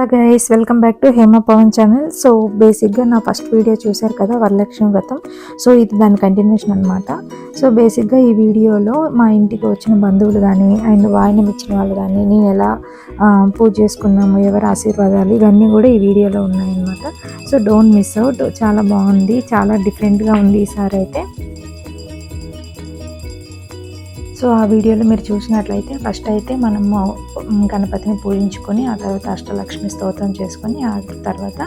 Hello guys welcome back to Hema Pavan channel so బేసిక్గా నా first video చూశారు కదా వరలక్ష్మి వ్రతం. సో ఇది దాని కంటిన్యూషన్ అనమాట సో బేసిక్గా ఈ వీడియోలో మా ఇంటికి వచ్చిన బంధువులు కానీ అండ్ వాయినం ఇచ్చిన వాళ్ళు కానీ నేను ఎలా పూజ చేసుకున్నాము ఎవరి ఆశీర్వాదాలు ఇవన్నీ కూడా ఈ వీడియోలో ఉన్నాయన్నమాట. సో డోంట్ మిస్ అవుట్ చాలా బాగుంది. చాలా డిఫరెంట్గా ఉంది ఈసారి అయితే. సో ఆ వీడియోలో మీరు చూసినట్లయితే ఫస్ట్ అయితే మనము గణపతిని పూజించుకొని ఆ తర్వాత అష్టలక్ష్మి స్తోత్రం చేసుకొని ఆ తర్వాత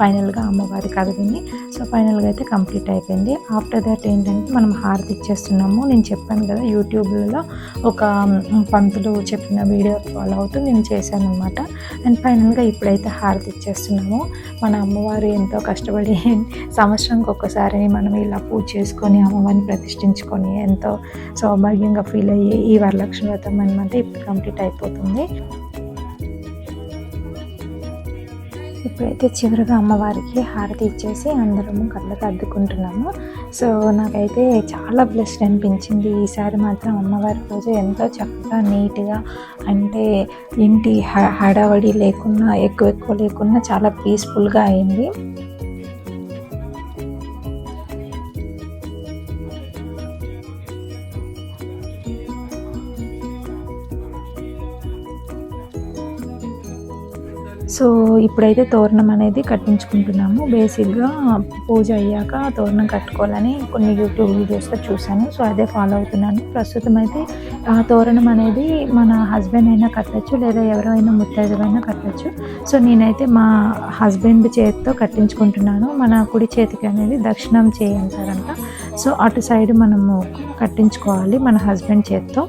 ఫైనల్గా అమ్మవారి కథ విని సో ఫైనల్గా అయితే కంప్లీట్ అయిపోయింది. ఆఫ్టర్ దట్ ఏంటంటే మనం హారతి ఇచ్చేస్తున్నాము. నేను చెప్పాను కదా యూట్యూబ్లో ఒక పంతులు చెప్పిన వీడియో ఫాలో అవుతూ నేను చేశాను అనమాట అండ్ ఫైనల్గా ఇప్పుడైతే హారతి ఇచ్చేస్తున్నాము. మన అమ్మవారు ఎంతో కష్టపడి సంవత్సరానికి ఒక్కసారి మనం ఇలా పూజ చేసుకొని అమ్మవారిని ప్రతిష్ఠించుకొని ఎంతో సౌభాగ్యంగా ఫీల్ అయ్యి ఈ వరలక్ష్మి వ్రతం అనమాట ఇప్పుడు కంప్లీట్ అయిపోతుంది. ఇప్పుడైతే చివరిగా అమ్మవారికి హారతి ఇచ్చేసి అందరము కళ్ళకి అద్దుకుంటున్నాము. సో నాకైతే చాలా బ్లెస్డ్ అనిపించింది. ఈసారి మాత్రం అమ్మవారి పూజ ఎంతో చక్కగా నీట్గా అంటే ఇంటి హడావడి లేకున్నా ఎక్కువ ఎక్కువ లేకున్నా చాలా పీస్ఫుల్గా అయింది. సో ఇప్పుడైతే తోరణం అనేది కట్టించుకుంటున్నాము. బేసిక్గా పూజ అయ్యాక తోరణం కట్టుకోవాలని కొన్ని యూట్యూబ్ వీడియోస్లో చూశాను. సో అదే ఫాలో అవుతున్నాను. ప్రస్తుతం అయితే ఆ తోరణం అనేది మన హస్బెండ్ అయినా కట్టచ్చు లేదా ఎవరైనా ముత్తైదులైనా కట్టచ్చు. సో నేనైతే మా హస్బెండ్ చేతితో కట్టించుకుంటున్నాను. మన కుడి చేతికి అనేది దక్షిణం చేయంటారంట సో అటు సైడ్ మనము కట్టించుకోవాలి మన హస్బెండ్ చేతితో.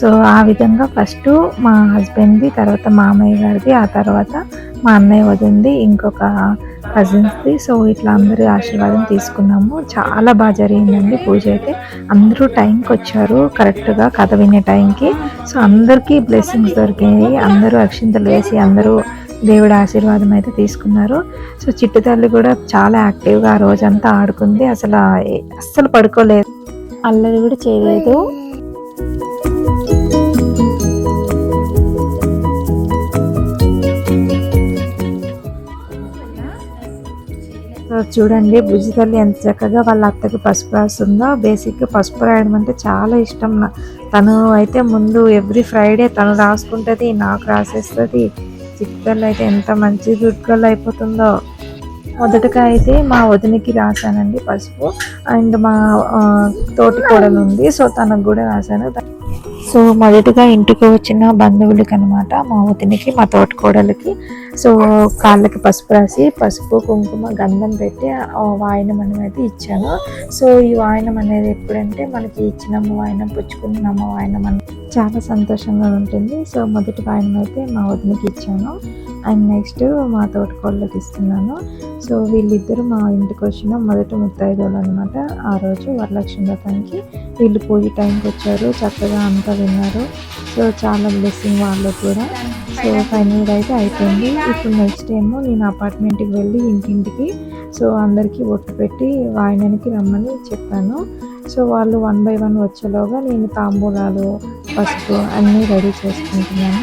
సో ఆ విధంగా ఫస్ట్ మా హస్బెండ్ది తర్వాత మామయ్య గారిది ఆ తర్వాత మా అన్నయ్య వదింది ఇంకొక కజిన్స్ది. సో ఇట్లా అందరి ఆశీర్వాదం తీసుకున్నాము. చాలా బాగా జరిగిందండి పూజ అయితే. అందరూ టైంకి వచ్చారు. కరెక్ట్గా కథ వినే టైంకి. సో అందరికీ బ్లెస్సింగ్స్ దొరికాయి. అందరూ అక్షింతలు వేసి అందరూ దేవుడి ఆశీర్వాదం అయితే తీసుకున్నారు. సో చిట్టు తల్లి కూడా చాలా యాక్టివ్గా ఆ రోజంతా ఆడుకుంది. అసలు అస్సలు పడుకోలేదు. అల్లరి కూడా చేయలేదు. సో చూడండి బుజ్జి తల్లి ఎంత చక్కగా వాళ్ళ అత్తకి పసుపు రాస్తుందో. బేసిక్గా పసుపు రాయడం అంటే చాలా ఇష్టం. తను అయితే ముందు ఎవ్రీ ఫ్రైడే తను రాసుకుంటుంది నాకు రాసేస్తుంది. చిక్కలు అయితే ఎంత మంచి గుడ్కలు అయిపోతుందో. మొదటగా అయితే మా వదినకి రాశానండి పసుపు. అండ్ మా తోటి కోడలు ఉంది. సో తనకు కూడా రాశాను. సో మొదటగా ఇంటికి వచ్చిన బంధువులకి అనమాట మా వతినికి మా తోటకోడలకి సో కాళ్ళకి పసుపు రాసి పసుపు కుంకుమ గంధం పెట్టి వాయినం వాయనం అనేది ఇచ్చాను. సో ఈ వాయనం అనేది ఎప్పుడంటే మనకి ఇచ్చిన వాయనం పుచ్చుకున్నమ్మ వాయనం అనేది చాలా సంతోషంగా ఉంటుంది. సో మొదటి వాయనం అయితే మా వతినికి ఇచ్చాను. అండ్ నెక్స్ట్ మా తోటకోళ్ళకి ఇస్తున్నాను సో వీళ్ళిద్దరు మా ఇంటికి వచ్చిన మొదటి ముత్తైదువులు అనమాట ఆ రోజు వరలక్ష్మి వ్రతానికి వీళ్ళు పూజ టైంకి వచ్చారు. చక్కగా అంతా విన్నారు. సో చాలా బ్లెస్సింగ్ వాళ్ళు కూడా. సో ఫైనల్గా అయితే అయిపోయింది. ఇప్పుడు నెక్స్ట్ ఏమో నేను అపార్ట్మెంట్కి వెళ్ళి ఇంటింటికి సో అందరికీ ఒట్టు పెట్టి వాయినానికి రమ్మని చెప్పాను. సో వాళ్ళు వన్ బై వన్ వచ్చేలోగా నేను తాంబూలాలు పసుపు అన్నీ రెడీ చేసుకుంటున్నాను.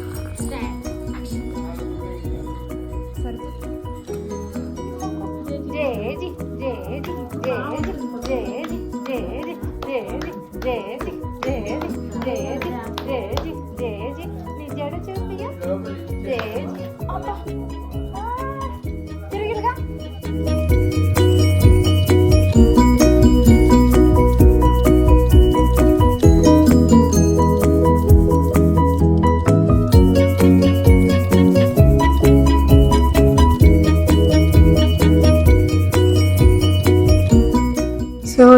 Dedik, dedik, dedik, dedik, dedik. Ne diyor çocuğum? Dedik. Allah.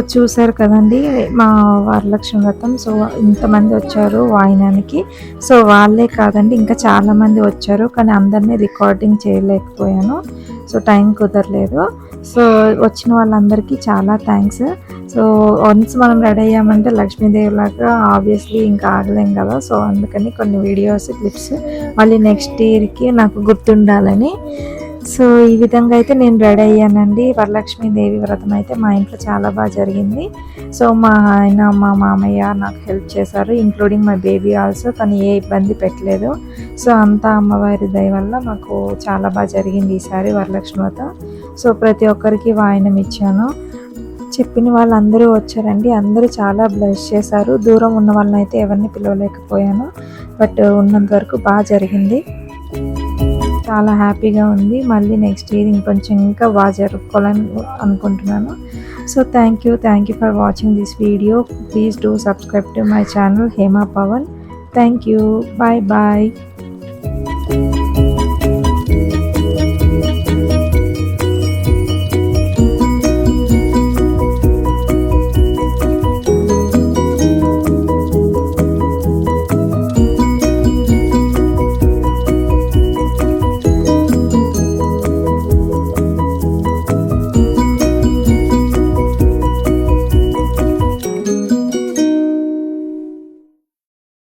చూసారు కదండి మా వరలక్ష్మి వ్రతం. సో ఇంతమంది వచ్చారు వాయినానికి. సో వాళ్ళే కాదండి ఇంకా చాలామంది వచ్చారు కానీ అందరినీ రికార్డింగ్ చేయలేకపోయాను. సో టైం కుదరలేదు. సో వచ్చిన వాళ్ళందరికీ చాలా థ్యాంక్స్. సో వన్స్ మనం రెడీ అయ్యామంటే లక్ష్మీదేవి లాగా ఆబ్వియస్లీ ఇంకా ఆగలేం కదా. సో అందుకని కొన్ని వీడియోస్ క్లిప్స్ మళ్ళీ నెక్స్ట్ ఇయర్కి నాకు గుర్తుండాలని. సో ఈ విధంగా అయితే నేను రెడీ అయ్యానండి. వరలక్ష్మి దేవి వ్రతం అయితే మా ఇంట్లో చాలా బాగా జరిగింది. సో మా ఆయన మా మామయ్య నాకు హెల్ప్ చేశారు ఇంక్లూడింగ్ మై బేబీ ఆల్సో తను ఏ ఇబ్బంది పెట్టలేదు. సో అంతా అమ్మవారి దయ వల్ల మాకు చాలా బాగా జరిగింది ఈసారి వరలక్ష్మి వ్రతం. సో ప్రతి ఒక్కరికి వాయినం ఇచ్చాను. చెప్పిన వాళ్ళందరూ వచ్చారండి. అందరూ చాలా బ్లెస్ చేశారు. దూరం ఉన్న వాళ్ళని అయితే ఎవరిని పిలవలేకపోయాను. బట్ ఉన్నంత వరకు బాగా జరిగింది. చాలా హ్యాపీగా ఉంది. మళ్ళీ నెక్స్ట్ ఇయర్ ఇంకొంచెం ఇంకా బాగా జరుపుకోవాలని అనుకుంటున్నాను. So thank you thank you for watching this video please do subscribe to my channel Hema Pavan thank you bye bye